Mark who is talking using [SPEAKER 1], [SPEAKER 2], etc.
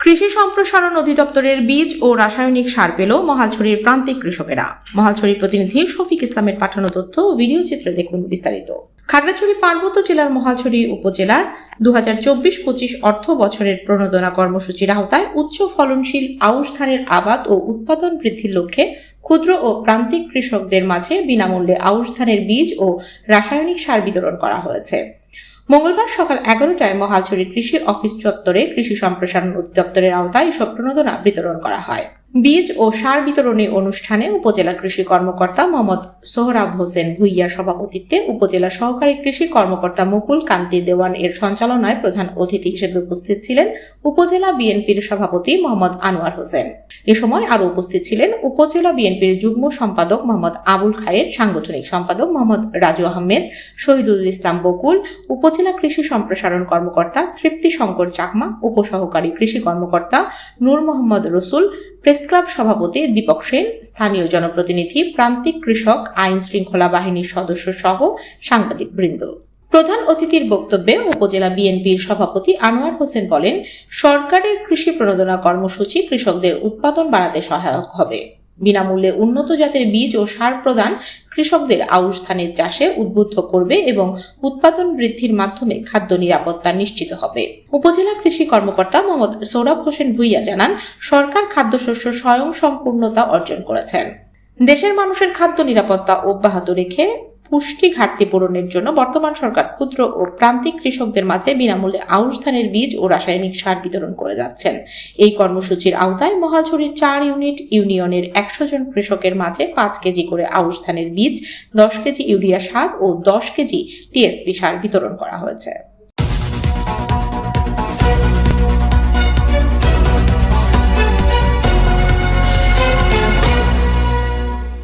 [SPEAKER 1] কৃষি সম্প্রসারণ অধিদপ্তরের বীজ ও রাসায়নিক সার পেল মহালছড়ির প্রান্তিক কৃষকেরা। মহালছড়ির প্রতিনিধি শফিক ইসলামের পাঠানো তথ্য ও ভিডিও চিত্রে দেখুন বিস্তারিত। খাগড়াছড়ি পার্বত্য জেলার মহালছড়ি উপজেলার দু হাজার চব্বিশ পঁচিশ অর্থ বছরের প্রণোদনা কর্মসূচির আওতায় উচ্চ ফলনশীল আউশ ধানের আবাদ ও উৎপাদন বৃদ্ধির লক্ষ্যে ক্ষুদ্র ও প্রান্তিক কৃষকদের মাঝে বিনামূল্যে আউশ ধানের বীজ ও রাসায়নিক সার বিতরণ করা হয়েছে। মঙ্গলবার সকাল এগারোটায় মহালছড়ি কৃষি অফিস চত্বরে কৃষি সম্প্রসারণ অধিদপ্তরের আওতায় এসব প্রণোদনা বিতরণ করা হয়। বীজ ও সার বিতরণী অনুষ্ঠানে উপজেলা কৃষি কর্মকর্তা মোহাম্মদ সোহরাব হোসেন ভুইয়ার সভাপতিত্বে উপজেলা সহকারী কৃষি কর্মকর্তা মুকুল কান্তি দেওয়ান এর সঞ্চালনায় প্রধান অতিথি হিসেবে উপস্থিত ছিলেন উপজেলা বিএনপির সভাপতি মোহাম্মদ আনোয়ার হোসেন। এ সময় আরও উপস্থিত ছিলেন উপজেলা বিএনপির যুগ্ম সম্পাদক মোহাম্মদ আবুল খায়ের, সাংগঠনিক সম্পাদক মোহাম্মদ রাজু আহমেদ, শহীদুল ইসলাম বকুল, উপজেলা কৃষি সম্প্রসারণ কর্মকর্তা তৃপ্তি শঙ্কর চাকমা, উপসহকারী কৃষি কর্মকর্তা নূর মোহাম্মদ রসুল প্রেস ক্লাব সভাপতি দীপক সেন, স্থানীয় জনপ্রতিনিধি, প্রান্তিক কৃষক, আইন শৃঙ্খলা বাহিনীর সদস্য সহ সাংবাদিক বৃন্দ প্রধান অতিথির বক্তব্যে উপজেলা বিএনপির সভাপতি আনোয়ার হোসেন বলেন, সরকারের কৃষি প্রণোদনা কর্মসূচি কৃষকদের উৎপাদন বাড়াতে সহায়ক হবে। বিনামূল্যে উন্নত জাতের বীজ ও সার প্রদান কৃষকদের আউশ ধানের চাষে উদ্বুদ্ধ করবে এবং উৎপাদন বৃদ্ধির মাধ্যমে খাদ্য নিরাপত্তা নিশ্চিত হবে। উপজেলা কৃষি কর্মকর্তা মোহাম্মদ সৌরভ হোসেন ভুইয়া জানান, সরকার খাদ্যশস্য স্বয়ং সম্পূর্ণতা অর্জন করেছেন। দেশের মানুষের খাদ্য নিরাপত্তা অব্যাহত রেখে পুষ্টি ঘাটতি পূরণের জন্য বর্তমান সরকার ক্ষুদ্র ও প্রান্তিক কৃষকদের মাঝে বিনামূল্যে আউশ ধানের বীজ ও রাসায়নিক সার বিতরণ করে যাচ্ছেন। এই কর্মসূচির আওতায় মহালছড়ির চার ইউনিট ইউনিয়নের একশো জন কৃষকের মাঝে পাঁচ কেজি করে আউশ ধানের বীজ, দশ কেজি ইউরিয়া সার ও দশ কেজি টিএসপি সার বিতরণ করা হয়েছে।